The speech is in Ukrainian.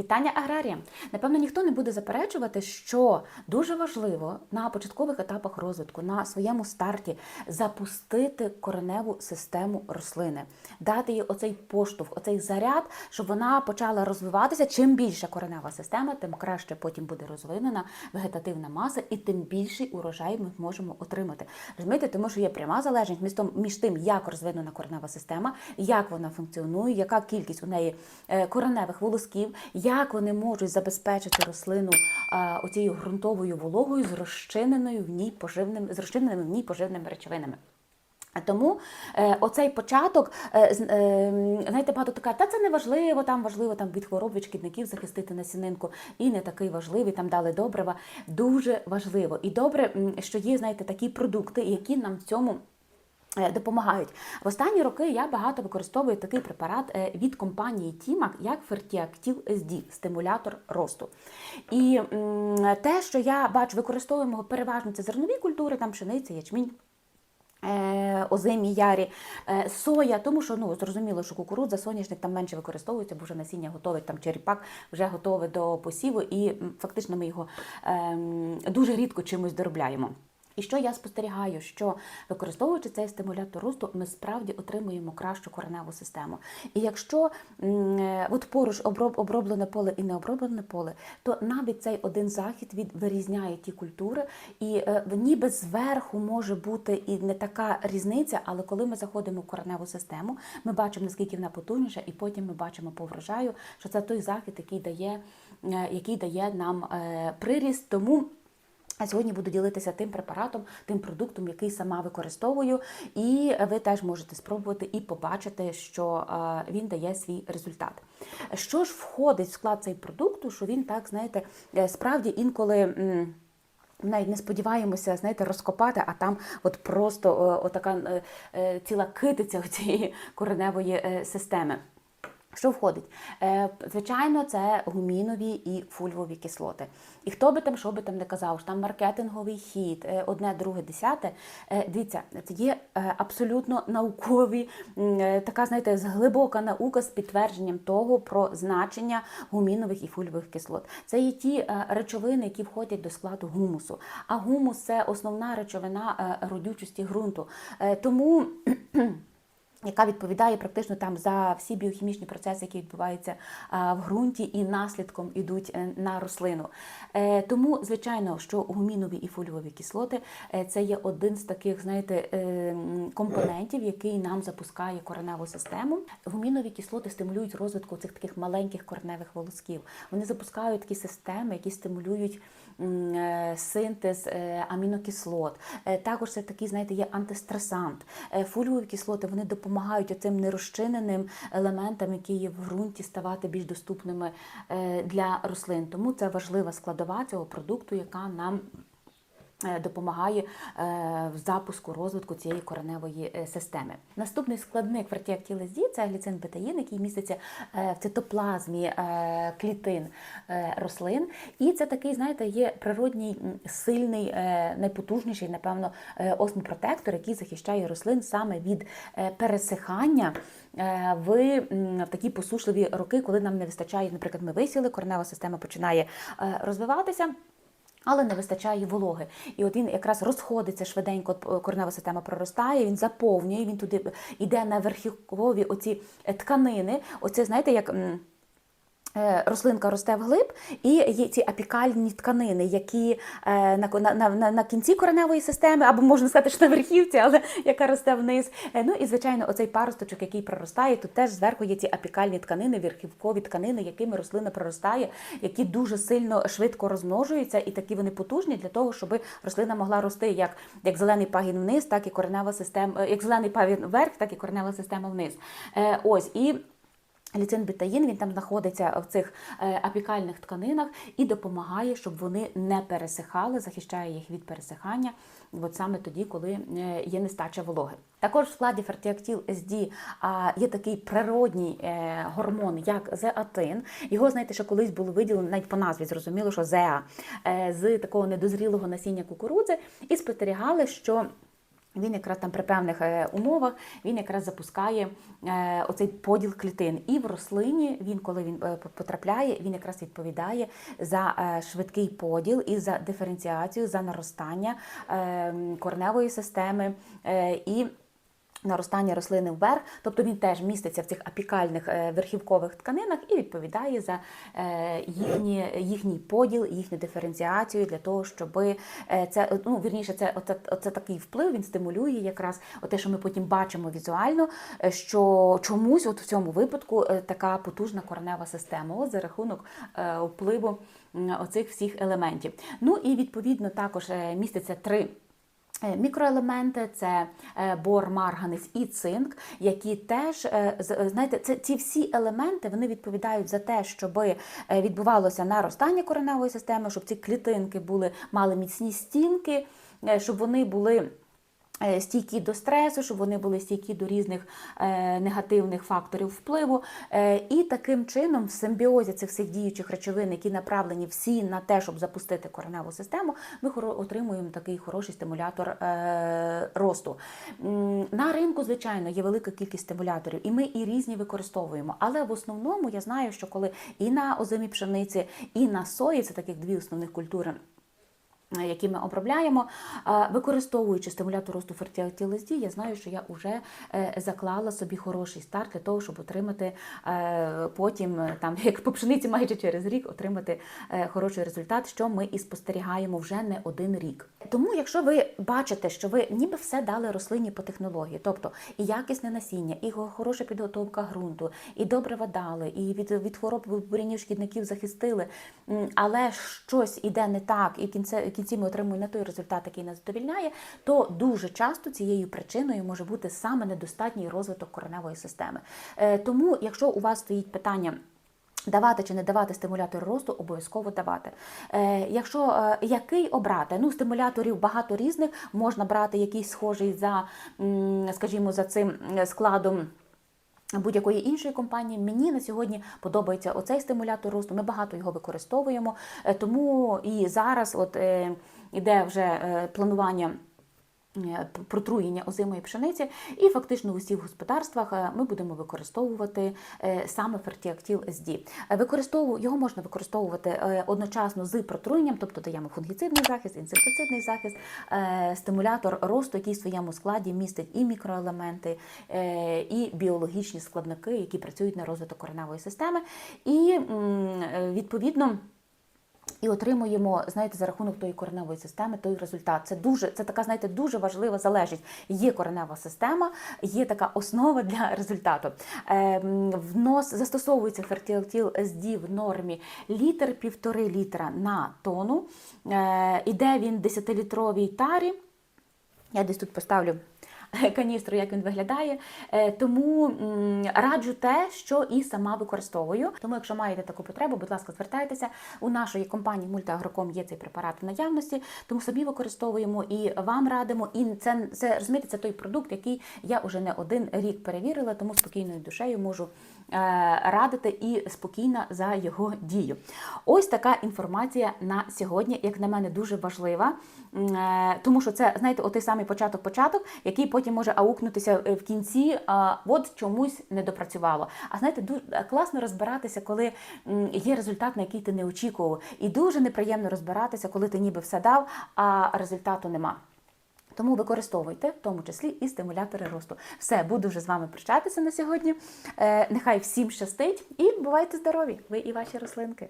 Вітання аграріям! Напевно, ніхто не буде заперечувати, що дуже важливо на початкових етапах розвитку, на своєму старті запустити кореневу систему рослини, дати їй оцей поштовх, оцей заряд, щоб вона почала розвиватися. Чим більше коренева система, тим краще потім буде розвинена вегетативна маса, і тим більший урожай ми можемо отримати. Розумієте, тому що є пряма залежність між тим, між тим, як розвинена коренева система, як вона функціонує, яка кількість у неї е, кореневих волосків, як вони можуть забезпечити рослину оцією ґрунтовою вологою з розчиненою в ній поживним, з розчиненими в ній поживними речовинами. Тому е, оцей початок, е, е, знаєте, багато така, та це не важливо, там важливо там від хвороб, від шкідників захистити насінинку, і не такий важливий, там дали добрива. Дуже важливо. І добре, що є, знаєте, такі продукти, які нам в цьому. Е, Допомагають в останні роки. Я багато використовую такий препарат е, від компанії Тімак, як Fertiactiv SD, стимулятор росту. І те, що я бачу, використовуємо переважно це зернові культури, там пшениця, ячмінь. Е, озимі ярі, соя, тому що ну зрозуміло, що кукурудза, соняшник там менше використовується, бо вже насіння готове, там черепак вже готове до посіву, і фактично ми його ем, дуже рідко чимось доробляємо. І що я спостерігаю, що використовуючи цей стимулятор росту, ми справді отримуємо кращу кореневу систему. І якщо е, от поруч оброблене поле і необроблене поле, то навіть цей один захід від вирізняє ті культури, і е, ніби зверху може бути і не така різниця, але коли ми заходимо в кореневу систему, ми бачимо наскільки вона потужніша, і потім ми бачимо по врожаю, що це той захід, який дає, е, який дає нам приріст. Тому а сьогодні буду ділитися тим препаратом, тим продуктом, який сама використовую, і ви теж можете спробувати і побачити, що е, він дає свій результат. Що ж входить в склад цей продукту, що він так, знаєте, е, справді інколи. навіть не сподіваємося, знаєте, розкопати, а там от просто отака е, е, ціла китиця цієї кореневої системи. Що входить? Е, Звичайно, це гумінові і фульвові кислоти. І хто би там, що би там не казав, що там маркетинговий хід, е, одне, друге, десяте. Е, Дивіться, це є абсолютно наукові, така, знаєте, глибока наука з підтвердженням того про значення гумінових і фульвових кислот. Це є ті речовини, які входять до складу гумусу. А гумус це основна речовина родючості ґрунту. Тому яка відповідає практично там за всі біохімічні процеси, які відбуваються в ґрунті і наслідком ідуть е, на рослину. Е, Тому, звичайно, що гумінові і фоліові кислоти е, це є один з таких, знаєте, компонентів, який нам запускає кореневу систему. Гумінові кислоти стимулюють розвитку цих таких маленьких кореневих волосків. Вони запускають такі системи, які стимулюють синтез е, амінокислот. Е, Також це такий, знаєте, є антистресант. Е, Фоліові кислоти вони допомагають цим нерозчиненим елементам, які є в ґрунті, ставати більш доступними е, для рослин. Тому це важлива складова цього продукту, яка нам е, допомагає е, в запуску розвитку цієї кореневої е, системи. Наступний складник фертіактілезді це гліцин бетаїн, який міститься е, в цитоплазмі е, клітин е, рослин. І це такий, знаєте, є природній сильний, е, найпотужніший, напевно, е, осмопротектор, який захищає рослин саме від е, пересихання е, в, такі посушливі роки, коли нам не вистачає, наприклад, ми висіли, коренева система починає е, розвиватися. Але не вистачає вологи. І от він якраз розходиться швиденько, коренева система проростає, він заповнює, він туди йде на верхівкові оці е, тканини. Оце, знаєте, як. Е, Рослинка росте вглиб, і є ці апікальні тканини, які е, на, на, на, на- кінці кореневої системи, або можна сказати, що на верхівці, але яка росте вниз. Е, Ну і звичайно, оцей паросточок, який проростає, тут теж зверху є ці апікальні тканини, верхівкові тканини, якими рослина проростає, які дуже сильно швидко розмножуються, і такі вони потужні для того, щоб рослина могла рости як, як зелений пагін вниз, так і коренева система, як зелений пагін вверх, так і коренева система вниз. Ось і. Ліцин бетаїн він там знаходиться в цих е, апікальних тканинах і допомагає, щоб вони не пересихали, захищає їх від пересихання, от саме тоді, коли е, є нестача вологи. Також в складі фертіактіл а, є такий природній е, гормон, як зеатин. Його, знаєте, що колись було виділено навіть по назві, зрозуміло, що зеа з такого недозрілого насіння кукурудзи, і спостерігали, що Він якраз там при певних е, умовах він якраз запускає е, оцей поділ клітин. І в рослині він, коли він е, потрапляє, він якраз відповідає за швидкий поділ і за диференціацію, за наростання корневої системи і. Наростання рослини вверх, тобто він теж міститься в цих апікальних е, верхівкових тканинах і відповідає за е, їхні, їхній поділ, їхню диференціацію для того, щоб це ну вірніше, це оце, оце такий вплив. Він стимулює якраз те, що ми потім бачимо візуально, е, що чомусь, от в цьому випадку, е, така потужна коренева система, от за рахунок е, впливу оцих всіх елементів. Ну і відповідно також е, міститься три. Е, Мікроелементи це е, бор, марганець і цинк, які теж е, знаєте, це ці всі елементи вони відповідають за те, щоб відбувалося наростання кореневої системи, щоб ці клітинки були мали міцні стінки, щоб вони були. Е, Стійкі до стресу, щоб вони були стійкі до різних е, негативних факторів впливу. Е, і таким чином, в симбіозі цих всіх діючих речовин, які направлені всі на те, щоб запустити кореневу систему, ми отримуємо такий хороший стимулятор росту. На ринку, звичайно, є велика кількість стимуляторів, і ми і різні використовуємо. Але в основному я знаю, що коли і на озимій пшениці, і на сої, це таких дві основних культури які ми обробляємо, е, використовуючи стимулятор росту фертилізді, я знаю, що я вже е, заклала собі хороший старт для того, щоб отримати е, потім, е, там, як по пшениці майже через рік, отримати е, хороший результат, що ми і спостерігаємо вже не один рік. Тому, якщо ви бачите, що ви ніби все дали рослині по технології, тобто і якісне насіння, і хороша підготовка ґрунту, і добре дали, і від, від хвороб бурянів шкідників захистили, але щось іде не так, і в кінці, кінці ми отримуємо не той результат, який нас задовільняє, то дуже часто цією причиною може бути саме недостатній розвиток кореневої системи. Е, Тому, якщо у вас стоїть питання. Давати чи не давати стимулятор росту, обов'язково давати. Е, якщо е, який обрати? Ну, стимуляторів багато різних, можна брати якийсь схожий за, скажімо, за цим складом. Будь-якої іншої компанії мені на сьогодні подобається оцей стимулятор росту. Ми багато його використовуємо, Е, тому і зараз от е, іде вже е, планування. Е, Протруєння озимої пшениці, і фактично в усіх господарствах е, ми будемо використовувати е, саме фертіактіл. Е, Використову його можна використовувати одночасно з протруєнням, тобто даємо фунгіцидний захист, інсектицидний захист, стимулятор росту, який в своєму складі містить і мікроелементи, і біологічні складники, які працюють на розвиток кореневої системи. І відповідно. І отримуємо, знаєте, за рахунок тої кореневої системи той результат. Це дуже, це така, знаєте, дуже важлива залежність. Є коренева система, є така основа для результату. Ем, внос застосовується фертилтіл SD в нормі літр півтори літра на тонну. Е, іде він 10-літровій тарі. Я десь тут поставлю каністру, як він виглядає. Е, Тому раджу те, що і сама використовую. Тому, якщо маєте таку потребу, будь ласка, звертайтеся. У нашої компанії Мультиагроком є цей препарат в наявності, тому собі використовуємо і вам радимо. І це, це розумієте, це той продукт, який я вже не один рік перевірила, тому спокійною душею можу радити і спокійна за його дію. Ось така інформація на сьогодні, як на мене, дуже важлива, е, тому що це, знаєте, отий самий початок-початок, який потім може аукнутися е, в кінці, от чомусь не допрацювало. А знаєте, дуже класно розбиратися, коли є результат, на який ти не очікував. І дуже неприємно розбиратися, коли ти ніби все дав, а результату нема. Тому використовуйте, в тому числі і стимулятори росту. Все, буду вже з вами прощатися на сьогодні. Е, нехай всім щастить і бувайте здорові, ви і ваші рослинки.